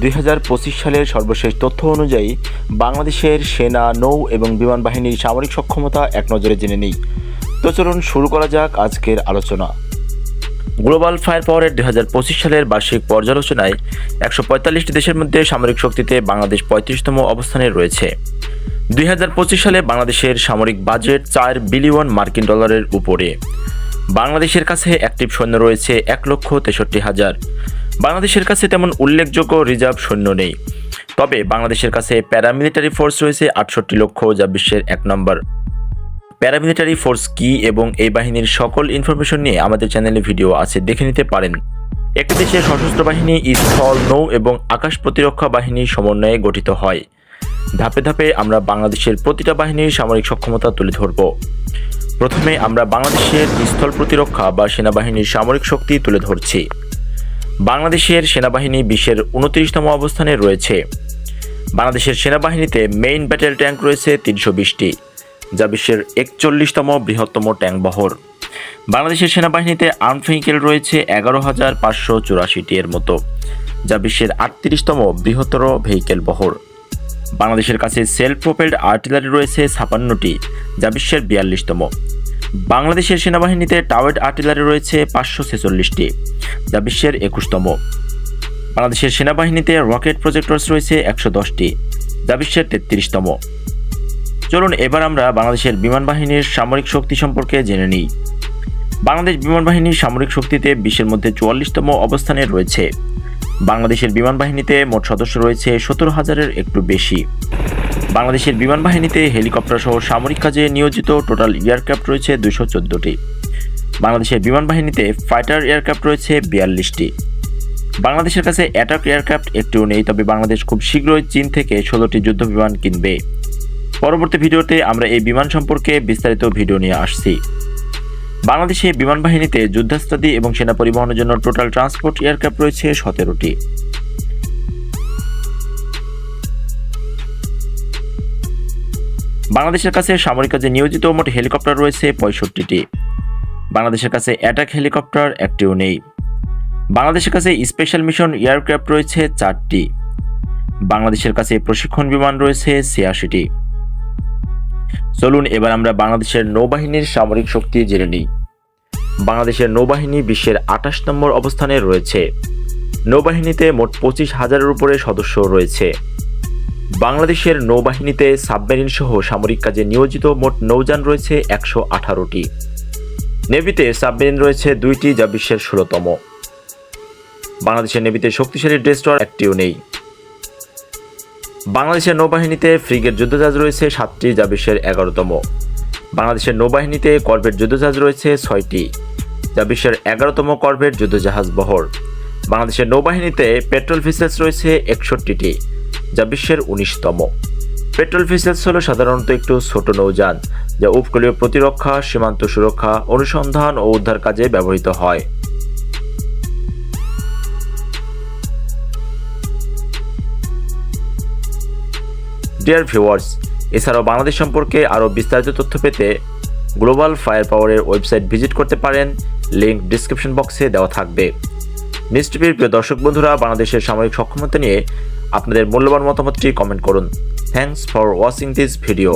দুই হাজার পঁচিশ সালের সর্বশেষ তথ্য অনুযায়ী, বাংলাদেশের সেনা, নৌ এবং বিমান বাহিনীর সামরিক সক্ষমতা এক নজরে জেনে নেই। তো চলুন শুরু করা যাক আজকের আলোচনা। গ্লোবাল ফায়ার পাওয়ারের দুই হাজার পঁচিশ সালের বার্ষিক পর্যালোচনায় একশো পঁয়তাল্লিশটি দেশের মধ্যে সামরিক শক্তিতে বাংলাদেশ পঁয়ত্রিশতম অবস্থানে রয়েছে। দুই হাজার পঁচিশ সালে বাংলাদেশের সামরিক বাজেট চার বিলিয়ন মার্কিন ডলারের উপরে। বাংলাদেশের কাছে অ্যাক্টিভ সৈন্য রয়েছে এক লক্ষ তেষট্টি হাজার। বাংলাদেশের কাছে তেমন উল্লেখযোগ্য রিজার্ভ সৈন্য নেই। তবে বাংলাদেশের কাছে প্যারামিলিটারি ফোর্স রয়েছে আটষট্টি লক্ষ, যা বিশ্বের এক নম্বর। প্যারামিলিটারি ফোর্স কি এবং এই বাহিনীর সকল ইনফরমেশন নিয়ে আমাদের চ্যানেলে ভিডিও আছে, দেখে নিতে পারেন। একটি দেশের সশস্ত্র বাহিনী স্থল, নৌ এবং আকাশ প্রতিরক্ষা বাহিনী সমন্বয়ে গঠিত হয়। ধাপে ধাপে আমরা বাংলাদেশের প্রতিটা বাহিনীর সামরিক সক্ষমতা তুলে ধরব। প্রথমে আমরা বাংলাদেশের স্থল প্রতিরক্ষা বা সেনাবাহিনীর সামরিক শক্তি তুলে ধরছি। বাংলাদেশের সেনাবাহিনী বিশ্বের উনত্রিশতম অবস্থানে রয়েছে। বাংলাদেশের সেনাবাহিনীতে মেইন ব্যাটেল ট্যাঙ্ক রয়েছে তিনশো বিশটি, যা বিশ্বের একচল্লিশতম বৃহত্তম ট্যাঙ্ক বহর। বাংলাদেশের সেনাবাহিনীতে আর্ম ভেহিকেল রয়েছে এগারো হাজার পাঁচশো চুরাশিটি এর মতো, যা বিশ্বের আটত্রিশতম বৃহত্তর ভেহিকেল বহর। বাংলাদেশের কাছে সেলফ প্রোপেলড আর্টিলারি রয়েছে ছাপান্নটি, যা বিশ্বের বিয়াল্লিশতম। বাংলাদেশের সেনাবাহিনীতে টাওয়েড আর্টিলারি রয়েছে পাঁচশো ছেচল্লিশটি, যা বিশ্বের একুশতম। বাংলাদেশের সেনাবাহিনীতে রকেট প্রজেক্টরস রয়েছে একশো দশটি, যা বিশ্বের তেত্রিশতম। চলুন এবার আমরা বাংলাদেশের বিমান বাহিনীর সামরিক শক্তি সম্পর্কে জেনে নিই। বাংলাদেশ বিমান বাহিনীর সামরিক শক্তিতে বিশ্বের মধ্যে চুয়াল্লিশতম অবস্থানে রয়েছে। বাংলাদেশের বিমান বাহিনীতে মোট সদস্য রয়েছে সতেরো হাজারের একটু বেশি। বাংলাদেশের বিমান বাহিনীতে হেলিকপ্টার সহ সামরিক কাজে নিয়োজিত টোটাল এয়ারক্রাফট রয়েছে দুশো চোদ্দোটি। বাংলাদেশের বিমান বাহিনীতে ফাইটার এয়ারক্রাফট রয়েছে বিয়াল্লিশটি। বাংলাদেশের কাছে অ্যাটাক এয়ারক্রাফট একটিও নেই, তবে বাংলাদেশ খুব শীঘ্রই চীন থেকে ষোলোটি যুদ্ধ বিমান কিনবে। পরবর্তী ভিডিওতে আমরা এই বিমান সম্পর্কে বিস্তারিত ভিডিও নিয়ে আসছি। বাংলাদেশে বিমান বাহিনীতে যুদ্ধাস্ত্রাদি এবং সেনা পরিবহনের জন্য টোটাল ট্রান্সপোর্ট এয়ারক্রাফট রয়েছে সতেরোটি। বাংলাদেশের কাছে সামরিক কাজে নিয়োজিত মোট হেলিকপ্টার রয়েছে পঁয়ষট্টিটি। বাংলাদেশের কাছে অ্যাটাক হেলিকপ্টার একটিও নেই। বাংলাদেশের কাছে স্পেশাল মিশন এয়ারক্রাফট রয়েছে চারটি। বাংলাদেশের কাছে প্রশিক্ষণ বিমান রয়েছে ছিয়াশিটি। চলুন এবার আমরা বাংলাদেশের নৌবাহিনীর সামরিক শক্তি জেনে নিই। বাংলাদেশের নৌবাহিনী বিশ্বের আঠাশ নম্বর অবস্থানে রয়েছে। নৌবাহিনীতে মোট পঁচিশ হাজারের উপরে সদস্য রয়েছে। বাংলাদেশের নৌবাহিনীতে সাবমেরিন সহ সামরিক কাজে নিয়োজিত মোট নৌযান রয়েছে একশো আঠারোটি। নেভিতে সাবমেরিন রয়েছে দুইটি, যা বিশ্বের ষোলোতম। বাংলাদেশের নেভিতে শক্তিশালী ডেস্ট্রয়ার একটিও নেই। বাংলাদেশের নৌবাহিনীতে ফ্রিগেট যুদ্ধজাহাজ রয়েছে সাতটি, যা বিশ্বের এগারোতম। বাংলাদেশের নৌবাহিনীতে করভেট যুদ্ধজাহাজ রয়েছে ছয়টি, যা বিশ্বের এগারোতম করভেট যুদ্ধজাহাজ বহর। বাংলাদেশের নৌবাহিনীতে পেট্রোল ভিসেলস রয়েছে একষট্টিটি যা বিশ্বের উনিশতম। পেট্রোল ভিসেলস হল সাধারণত একটু ছোট নৌযান, যা উপকূলীয় প্রতিরক্ষা, সীমান্ত সুরক্ষা, অনুসন্ধান ও উদ্ধার কাজে ব্যবহৃত হয়। ডিয়ার ভিউয়ার্স এছাড়াও বাংলাদেশ সম্পর্কে আরও বিস্তারিত তথ্য পেতে গ্লোবাল ফায়ার পাওয়ারের ওয়েবসাইট ভিজিট করতে পারেন লিঙ্ক ডিসক্রিপশন বক্সে দেওয়া থাকবে। নিউজ প্রিয় দর্শক বন্ধুরা, বাংলাদেশের সামরিক সক্ষমতা নিয়ে আপনাদের মূল্যবান মতামতটি কমেন্ট করুন। Thanks for watching this video